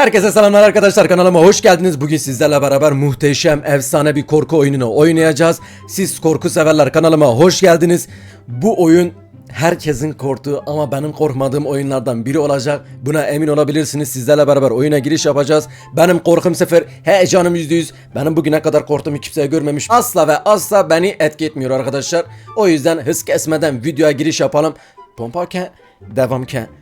Herkese selamlar arkadaşlar kanalıma hoş geldiniz. Bugün sizlerle beraber muhteşem efsane bir korku oyununu oynayacağız. Siz korku severler kanalıma hoş geldiniz. Bu oyun herkesin korktuğu ama benim korkmadığım oyunlardan biri olacak. Buna emin olabilirsiniz. Sizlerle beraber oyuna giriş yapacağız. Benim korkum sıfır, heyecanım yüzde yüz. Benim bugüne kadar korktuğumu kimseye görmemiş. Asla ve asla beni etki etmiyor arkadaşlar. O yüzden hız kesmeden videoya giriş yapalım. Pomparken, devamken.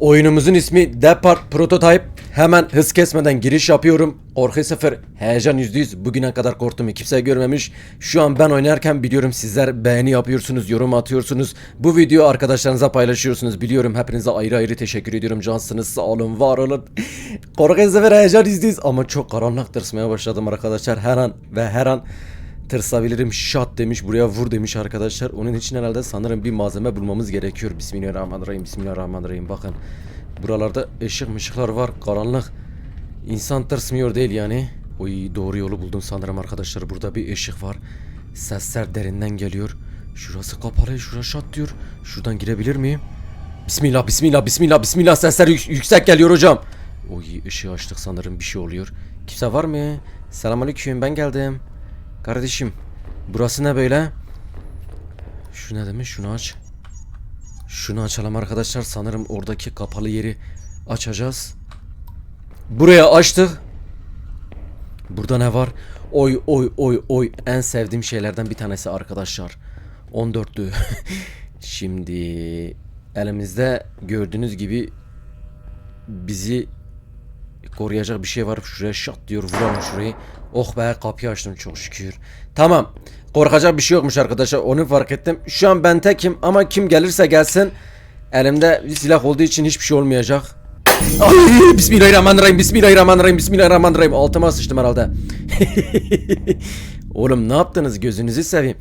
Oyunumuzun ismi Depart Prototype. Hemen hız kesmeden giriş yapıyorum. Korku sıfır, heyecan %100. Bugüne kadar korktuğumu kimse görmemiş. Şu an ben oynarken biliyorum sizler beğeni yapıyorsunuz, yorum atıyorsunuz. Bu video arkadaşlarınıza paylaşıyorsunuz. Biliyorum hepinize ayrı ayrı teşekkür ediyorum. Cansınız, sağ olun, var olun. Korku sıfır, heyecan %100. Ama çok karanlık tırsmaya başladım arkadaşlar. Her an ve her an tırsabilirim şat demiş buraya vur demiş arkadaşlar. Onun için herhalde sanırım bir malzeme bulmamız gerekiyor. Bismillahirrahmanirrahim. Bismillahirrahmanirrahim. Bakın buralarda ışık mışıklar var. Karanlık. İnsan tırsmıyor değil yani. Oy doğru yolu buldum sanırım arkadaşlar. Burada bir ışık var. Sesler derinden geliyor. Şurası kapalı. Şurası şat diyor. Şuradan girebilir miyim? Bismillah, bismillah, bismillah, bismillah. Sesler yük- yüksek geliyor hocam. Oy ışığı açtık sanırım bir şey oluyor. Kimse var mı? Selamünaleyküm ben geldim. Kardeşim burası ne böyle? Şu ne demiş şunu aç. Şunu açalım arkadaşlar sanırım oradaki kapalı yeri açacağız. Buraya açtık. Burada ne var? Oy oy oy oy en sevdiğim şeylerden bir tanesi arkadaşlar. 14'lü. Şimdi elimizde gördüğünüz gibi bizi koruyacak bir şey var. Şuraya şat diyor vuralım şurayı. Oh be kapıyı açtım çok şükür. Tamam. Korkacak bir şey yokmuş arkadaşlar. Onu fark ettim. Şu an ben tekim ama kim gelirse gelsin. Elimde silah olduğu için hiçbir şey olmayacak. Ay, Bismillahirrahmanirrahim. Bismillahirrahmanirrahim. Bismillahirrahmanirrahim. Altıma sıçtım herhalde. Oğlum ne yaptınız gözünüzü seveyim.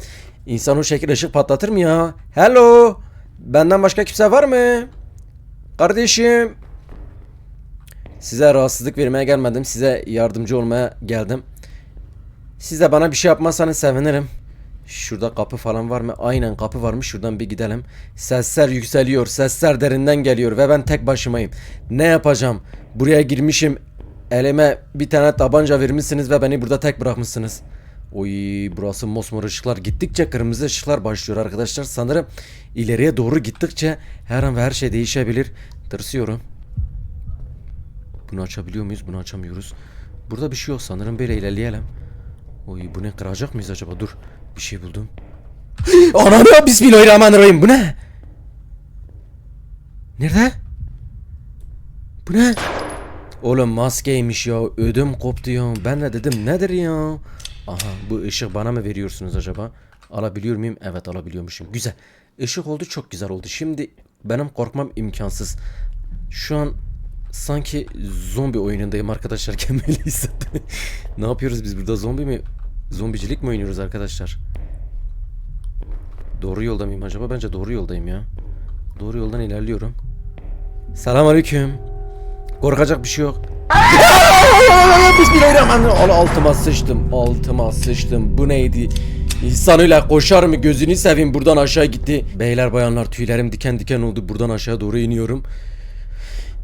İnsan o şekil ışık patlatır mı ya? Hello. Benden başka kimse var mı? Kardeşim. Size rahatsızlık vermeye gelmedim. Size yardımcı olmaya geldim. Siz de bana bir şey yapmazsanız sevinirim. Şurada kapı falan var mı? Aynen kapı varmış. Şuradan bir gidelim. Sesler yükseliyor. Sesler derinden geliyor ve ben tek başımayım. Ne yapacağım? Buraya girmişim. Elime bir tane tabanca vermişsiniz ve beni burada tek bırakmışsınız. Oy burası mosmor ışıklar gittikçe kırmızı ışıklar başlıyor arkadaşlar. Sanırım ileriye doğru gittikçe her an ve her şey değişebilir. Tırsıyorum. Bunu açabiliyor muyuz? Bunu açamıyoruz. Burada bir şey yok sanırım. Böyle ilerleyelim. Oy bu ne kıracak mıyız acaba? Dur. Bir şey buldum. Ananı bismillahirrahmanirrahim. Bu ne? Nerede? Bu ne? Oğlum maskeymiş ya. Ödüm koptu ya. Ben de dedim nedir ya? Aha bu ışık bana mı veriyorsunuz acaba? Alabiliyor muyum? Evet alabiliyormuşum. Güzel. Işık oldu çok güzel oldu. Şimdi benim korkmam imkansız. Şu an sanki zombi oyunundayım arkadaşlar kendimi hissettim. ne yapıyoruz biz burada zombi mi? Zombicilik mi oynuyoruz arkadaşlar? Doğru yolda mıyım acaba? Bence doğru yoldayım ya. Doğru yoldan ilerliyorum. Selamünaleyküm. Korkacak bir şey yok. Bismillahirrahmanirrahim. Al altıma sıçtım. Altıma sıçtım. Bu neydi? İnsan öyle koşar mı? Gözünü seveyim buradan aşağı gitti. Beyler bayanlar tüylerim diken diken oldu. Buradan aşağı doğru iniyorum.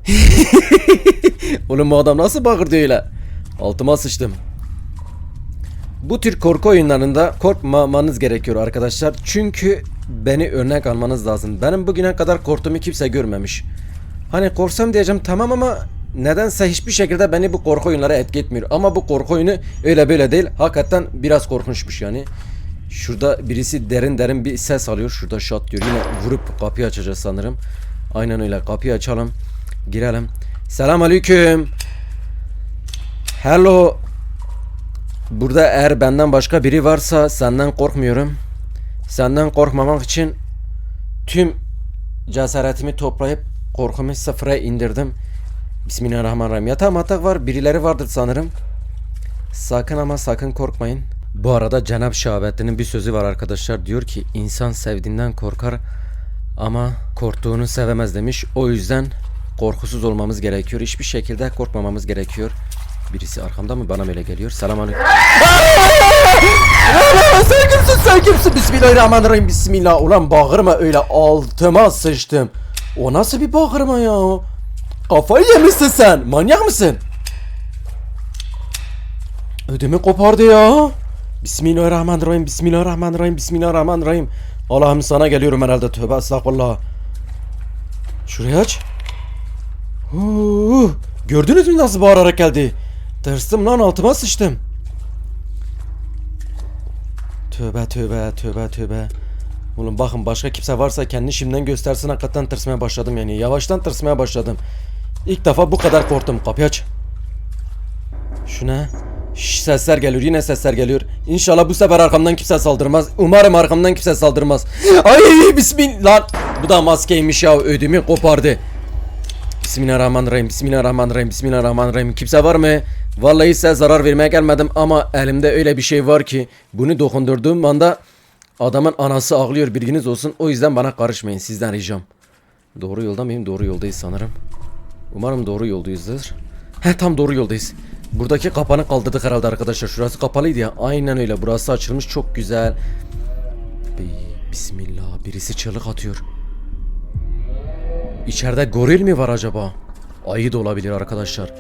Oğlum bu adam nasıl bağırdı öyle? Altıma sıçtım. Bu tür korku oyunlarında korkmamanız gerekiyor arkadaşlar. Çünkü beni örnek almanız lazım. Benim bugüne kadar korktuğumu kimse görmemiş. Hani korksam diyeceğim tamam ama nedense hiçbir şekilde beni bu korku oyunları etki etmiyor. Ama bu korku oyunu öyle böyle değil. Hakikaten biraz korkunçmuş yani. Şurada birisi derin derin bir ses alıyor. Şurada shot diyor. Yine vurup kapıyı açacağız sanırım. Aynen öyle. Kapıyı açalım. Girelim. Selam aleyküm. Hello. Burada eğer benden başka biri varsa senden korkmuyorum. Senden korkmamak için tüm cesaretimi toplayıp korkumu sıfıra indirdim. Bismillahirrahmanirrahim. Yatağı matak var. Birileri vardır sanırım. Sakın ama sakın korkmayın. Bu arada Cenab Şahabettin'in bir sözü var arkadaşlar. Diyor ki insan sevdiğinden korkar ama korktuğunu sevemez demiş. O yüzden korkusuz olmamız gerekiyor. Hiçbir şekilde korkmamamız gerekiyor. Birisi arkamda mı bana mı öyle geliyor? Selamünaleyküm. sen kimsin sen kimsin? Bismillahirrahmanirrahim. Bismillah. Ulan bağırma öyle altıma sıçtım. O nasıl bir bağırma ya? Kafayı yemişsin sen. Manyak mısın? Ödümü kopardı ya. Bismillahirrahmanirrahim. Bismillahirrahmanirrahim. Bismillahirrahmanirrahim. Allah'ım sana geliyorum herhalde. Tövbe estağfurullah. Şurayı aç. Huu, gördünüz mü nasıl bağırarak geldi? Tırstım lan altıma sıçtım. Tövbe tövbe tövbe tövbe. Oğlum bakın başka kimse varsa kendini şimdiden göstersin hakikaten tırsmaya başladım yani. Yavaştan tırsmaya başladım. İlk defa bu kadar korktum. Kapıyı aç. Şu ne? Şş, sesler geliyor yine sesler geliyor. İnşallah bu sefer arkamdan kimse saldırmaz. Umarım arkamdan kimse saldırmaz. Ay bismillah. Bu da maskeymiş ya ödümü kopardı. Bismillahirrahmanirrahim. Bismillahirrahmanirrahim. Bismillahirrahmanirrahim. Kimse var mı? Vallahi size zarar vermeye gelmedim ama elimde öyle bir şey var ki bunu dokundurduğum anda adamın anası ağlıyor bilginiz olsun. O yüzden bana karışmayın sizden ricam. Doğru yolda mıyım? Doğru yoldayız sanırım. Umarım doğru yoldayızdır. He tam doğru yoldayız. Buradaki kapanı kaldırdık herhalde arkadaşlar. Şurası kapalıydı ya. Aynen öyle. Burası açılmış. Çok güzel. Bi- Bismillah. Birisi çığlık atıyor. İçeride goril mi var acaba? Ayı da olabilir arkadaşlar.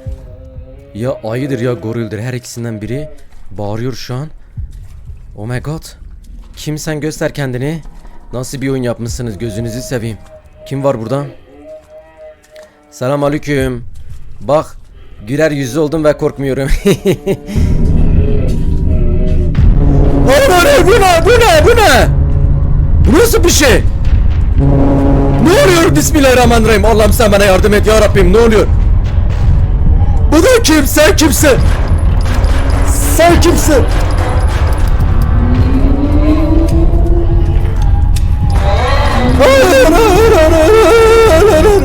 Ya ayıdır ya gorildir. Her ikisinden biri bağırıyor şu an. Oh my god. Kim sen göster kendini. Nasıl bir oyun yapmışsınız gözünüzü seveyim. Kim var burada? Selam aleyküm. Bak güler yüzlü oldum ve korkmuyorum. Bu ne bu ne bu ne? Bu nasıl bir şey? Oluyor? Bismillahirrahmanirrahim. Allah'ım sen bana yardım et ya Rabbim. Ne oluyor? Bu da kim? Sen kimsin? Sen kimsin? Hayır hayır hayır hayır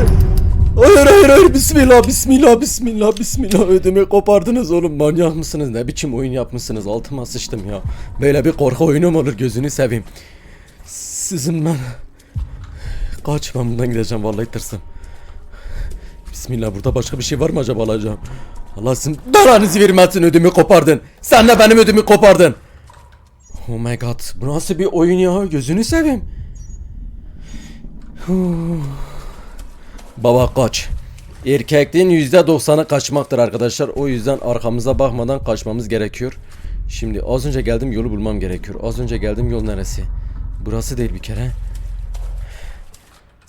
Hayır hayır hayır bismillah bismillah bismillah bismillah. Ödümü kopardınız oğlum. Manyak mısınız ne biçim oyun yapmışsınız? Altıma sıçtım ya. Böyle bir korku oyunu mu olur? Gözünü seveyim. Sizin ben Kaç ben bundan gideceğim vallahi tırsım Bismillah burada başka bir şey var mı acaba alacağım Allah sizin belanızı vermesin ödümü kopardın Sen de benim ödümü kopardın Oh my god bu nasıl bir oyun ya gözünü seveyim Baba kaç. Erkekliğin %90'ı kaçmaktır arkadaşlar. O yüzden arkamıza bakmadan kaçmamız gerekiyor. Şimdi az önce geldim yolu bulmam gerekiyor. Az önce geldim yol neresi? Burası değil bir kere.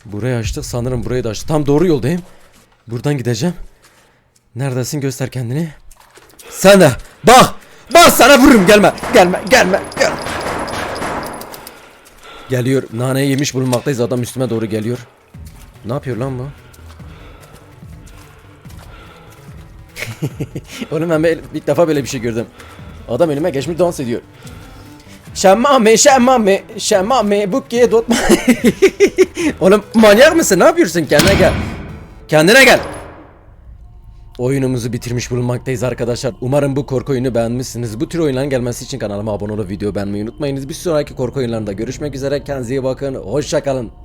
Burayı açtık sanırım burayı da açtık. Tam doğru yoldayım. Buradan gideceğim. Neredesin göster kendini. Sen de bak. Bak sana vururum gelme. Gelme gelme. gelme. Geliyor. Naneyi yemiş bulunmaktayız. Adam üstüme doğru geliyor. Ne yapıyor lan bu? Oğlum ben ilk defa böyle bir şey gördüm. Adam önüme geçmiş dans ediyor. Şemmame, şemmame, şemmame, bukiye dotma. Oğlum manyak mısın? Ne yapıyorsun? Kendine gel. Kendine gel. Oyunumuzu bitirmiş bulunmaktayız arkadaşlar. Umarım bu korku oyunu beğenmişsiniz. Bu tür oyunların gelmesi için kanalıma abone olup video beğenmeyi unutmayınız. Bir sonraki korku oyunlarında görüşmek üzere. Kendinize iyi bakın. Hoşçakalın.